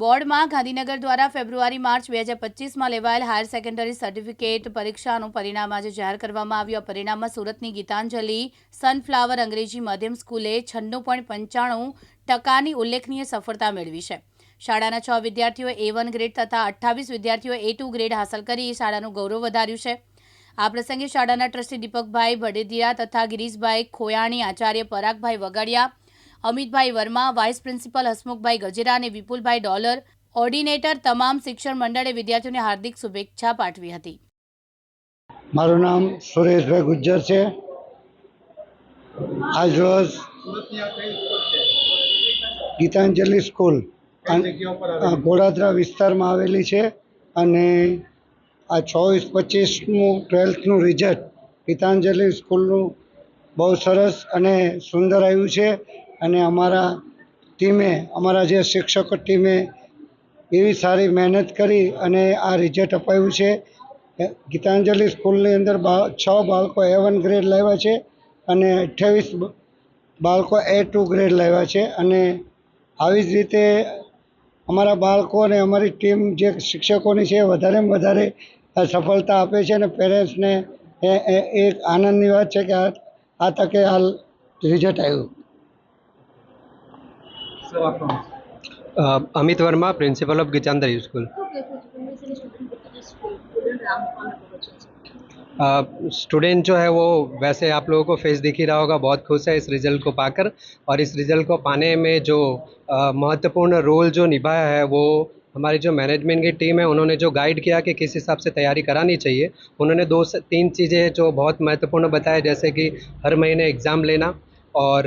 બોર્ડમાં ગાંધીનગર દ્વારા ફેબ્રુઆરી, માર્ચ બે હજાર પચીસમાં લેવાયેલ હાયર સેકન્ડરી સર્ટિફિકેટ પરીક્ષાનું પરિણામ આજે જાહેર કરવામાં આવ્યું. આ પરિણામમાં સુરતની ગીતાંજલિ, સનફ્લાવર અંગ્રેજી માધ્યમ સ્કૂલે છન્નું પોઈન્ટ પંચાણું ટકાની ઉલ્લેખનીય સફળતા મેળવી છે. શાળાના છ વિદ્યાર્થીઓએ એ વન ગ્રેડ તથા અઠ્ઠાવીસ વિદ્યાર્થીઓએ એ ટુ ગ્રેડ હાંસલ કરી શાળાનું ગૌરવ વધાર્યું છે. આ પ્રસંગે શાળાના ટ્રસ્ટી દીપકભાઈ ભડેદિયા તથા ગિરીશભાઈ ખોયાણી, આચાર્ય પરાગભાઈ વગડિયા અમિતભાઈ વર્મા, વાઇસ પ્રિન્સિપલ હસમુખભાઈ ગજેરા અને વિપુલભાઈ ડોલર, ઓર્ડિનેટર તમામ શિક્ષણ મંડળે વિદ્યાર્થીઓને હાર્દિક શુભેચ્છા પાઠવી હતી. મારું નામ સુરેશભાઈ ગુજ્જર છે. આજ રોજ ગીતાંજલિ સ્કૂલ આ ગોડાદરા વિસ્તારમાં આવેલી છે અને આ ચોવીસ પચીસનું ટ્વેલ્થનું રિઝલ્ટ ગીતાંજલિ સ્કૂલનું બહુ સરસ અને સુંદર આવ્યું છે. અને અમારા ટીમે, અમારા જે શિક્ષકો ટીમે એવી સારી મહેનત કરી અને આ રિઝલ્ટ અપાયું છે. ગીતાંજલિ સ્કૂલની અંદર બા, છ બાળકો એ વન ગ્રેડ લાવ્યા છે અને અઠ્યાવીસ બાળકો એ ટુ ગ્રેડ લાવ્યા છે. અને આવી જ રીતે અમારા બાળકો અને અમારી ટીમ જે શિક્ષકોની છે વધારેમાં વધારે સફળતા આપે છે અને પેરેન્ટ્સને એ એક આનંદની વાત છે કે આ આ તકે હાલ રિઝલ્ટ આવ્યું. Amit Verma principal of Gichandri school student जो है वो वैसे आप लोगों को फेस दिख ही रहा होगा बहुत खुश है इस रिज़ल्ट को पाकर और इस रिज़ल्ट को पाने में जो uh, महत्वपूर्ण रोल जो निभाया है वो हमारी जो मैनेजमेंट की टीम है उन्होंने जो गाइड किया कि किस हिसाब से तैयारी करानी चाहिए उन्होंने दो तीन चीज़ें जो बहुत महत्वपूर्ण बताया जैसे कि हर महीने एग्ज़ाम लेना और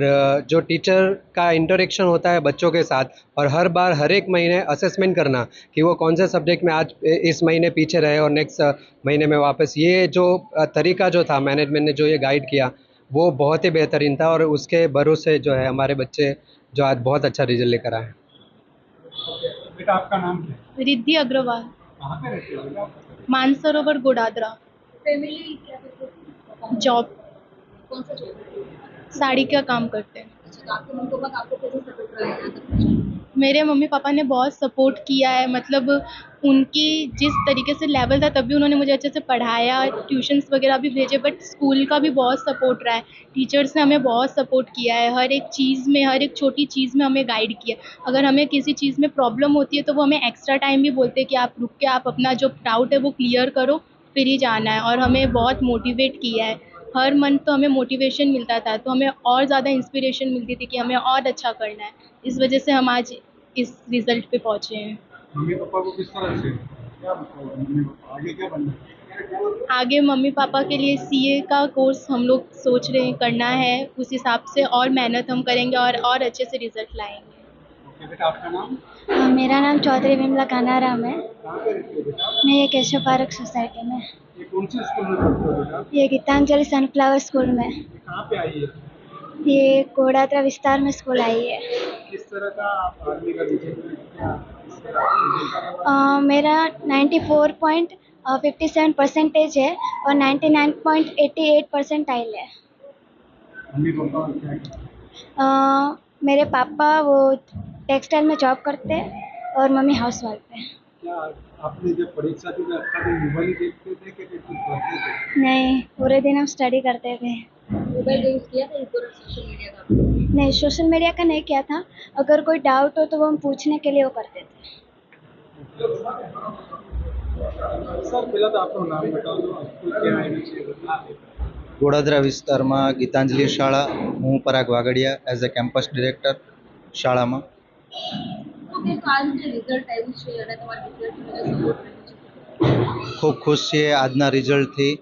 जो टीचर का इंटरेक्शन होता है बच्चों के साथ और हर बार हर एक महीने असेसमेंट करना कि वो कौन से सब्जेक्ट में आज इस महीने पीछे रहे और नेक्स्ट महीने में वापस ये जो तरीका जो था मैनेजमेंट ने जो ये गाइड किया वो बहुत ही बेहतरीन था और उसके भरोसे जो है हमारे बच्चे जो आज बहुत अच्छा रिज़ल्ट लेकर आए बेटा आपका नाम क्या है? रिद्धि अग्रवाल। कहाँ पे रहते हो मानसरोवर गोडादरा। फैमिली क्या करते हैं? जॉब कौन सा जॉब है? साड़ी का काम करते हैं। अच्छा तो? मेरे मम्मी पापा ने बहुत सपोर्ट किया है मतलब उनकी जिस तरीके से लेवल था तभी उन्होंने मुझे अच्छे से पढ़ाया ट्यूशन्स वगैरह भी भेजे बट स्कूल का भी बहुत सपोर्ट रहा है। टीचर्स ने हमें बहुत सपोर्ट किया है हर एक चीज़ में हर एक छोटी चीज़ में हमें गाइड किया अगर हमें किसी चीज़ में प्रॉब्लम होती है तो वो हमें एक्स्ट्रा टाइम भी बोलते हैं कि आप रुक के आप अपना जो डाउट है वो क्लियर करो फिर ही जाना है और हमें बहुत मोटिवेट किया है। हर मंथ तो हमें मोटिवेशन मिलता था तो हमें और ज़्यादा इंस्पिरेशन मिलती थी कि हमें और अच्छा करना है। इस वजह से हम आज इस रिज़ल्ट पे पहुँचे हैं। मम्मी पापा को किस तरह से? क्या बताओ मम्मी पापा आगे क्या बनना है? आगे मम्मी पापा के लिए सीए का कोर्स हम लोग सोच रहे हैं करना है। उस हिसाब से और मेहनत हम करेंगे और और अच्छे से रिज़ल्ट लाएँगे। आपका नाम? हाँ, मेरा नाम चौधरी विमला कानाराम है। हो मैं ये केशव पार्क सोसाइटी में। कौन से स्कूल में पढ़ते हो बेटा? ये गीतांजलि सनफ्लावर स्कूल में। कहाँ पे आई है? ये कोडात्रा विस्तार में स्कूल आई है। किस तरह का आप आर्मी का अ, मेरा 94 पॉइंट फिफ्टी सेवन परसेंटेज है और 99 पॉइंट एट्टी एट परसेंटाइल है। मम्मी पापा क्या करते हैं? मेरे पापा वो टेक्सटाइल में जॉब करते हैं और मम्मी हाउस वाइफ है। क्या आपने जब परीक्षा दी तो आपका भी मोबाइल ही देखते थे कि कुछ पढ़ते थे नहीं पूरे दिन हम स्टडी करते थे मोबाइल यूज़ किया था इस दौरान सोशल मीडिया का आपने? नहीं सोशल मीडिया का नहीं किया था अगर कोई डाउट हो तो वो हम पूछने के लिए वो करते थे સર પહેલા તો આપણું નામ બતાવો સ્કૂલ ક્યાં આવેલી છે બધા ગોડાદરા વિસ્તારમાં ગીતાંજલિ શાળા હું Parag Vagadiya as a campus director શાળામાં તો કે જે રિઝલ્ટ આવ્યું છે અને તમારા વિદ્યાર્થીઓને સપોર્ટ રહ્યો છે. ખૂબ ખુશ છીએ આજના રિઝલ્ટથી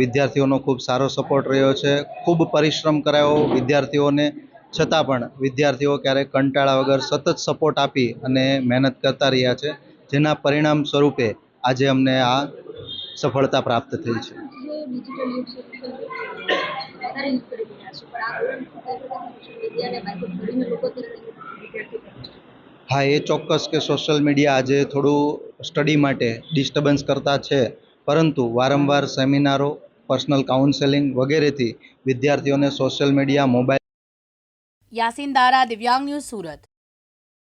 વિદ્યાર્થીઓનો ખૂબ સારો સપોર્ટ રહ્યો છે. ખૂબ પરિશ્રમ કરાયો વિદ્યાર્થીઓને. છતાં પણ વિદ્યાર્થીઓ ક્યારેક કંટાળા વગર સતત સપોર્ટ આપી અને મહેનત કરતા રહ્યા છે. જેના પરિણામ સ્વરૂપે આજે અમને આ સફળતા પ્રાપ્ત થઈ છે. વધારે યુઝ કરી રહ્યા છે. પણ આ દોરાન સોશિયલ મીડિયાને બાકી કરીને લોકો અત્યારે વિદ્યાર્થીઓ કરે છે હા, એ ચોક્કસ કે સોશિયલ મીડિયા આજે થોડું સ્ટડી માટે ડિસ્ટર્બન્સ કરતા છે. પરંતુ વારંવાર સેમિનારો પર્સનલ કાઉન્સેલિંગ વગેરેથી વિદ્યાર્થીઓને social media mobile Yasin Dara, દિવ્યાંગ ન્યૂઝ સુરત.